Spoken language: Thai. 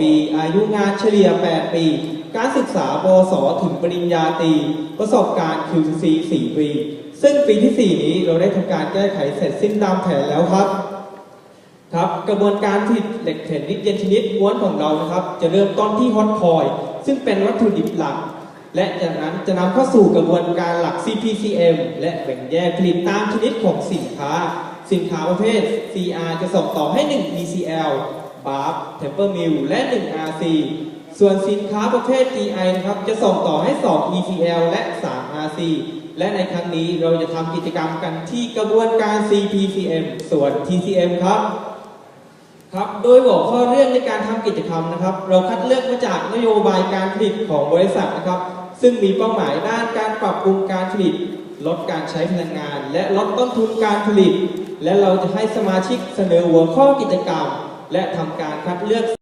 ปี อายุงานเฉลี่ย 8 ปี การศึกษาปวสถึงปริญญาตรีประสบการณ์ QCC 4 ปี ซึ่งปีที่ 4 นี้เราได้ทำการแก้ไขเสร็จสิ้นตามแผนแล้วครับครับกระบวนการผลิตเหล็กเทนนิสเย็นชนิดม้วนของเรานะครับ จะเริ่มต้นที่ฮอตคอย ซึ่งเป็นวัตถุดิบหลัก และจากนั้นจะนำเข้าสู่กระบวนการหลัก CPCM และแบ่งแยกผลิตตามชนิดของสินค้า สินค้าประเภท CR จะส่งต่อให้1 BCL ECL BARB Temper Mill และ 1 RC ส่วนสินค้าประเภท GI นะครับจะส่งต่อให้ 2 ECL และ 3 RC และในครั้งนี้เราจะทำกิจกรรมกันที่กระบวนการ CPCM ส่วน TCM ครับครับโดยหัวข้อเรื่องในการทำกิจกรรมนะครับ เราคัดเลือกมาจากนโยบายการผลิตของบริษัทนะครับ ซึ่งมีเป้าหมายด้านการปรับปรุงการผลิต ลดการใช้พลังงาน และลดต้นทุนการผลิต และเราจะให้สมาชิกเสนอหัวข้อกิจกรรม และทำการคัดเลือก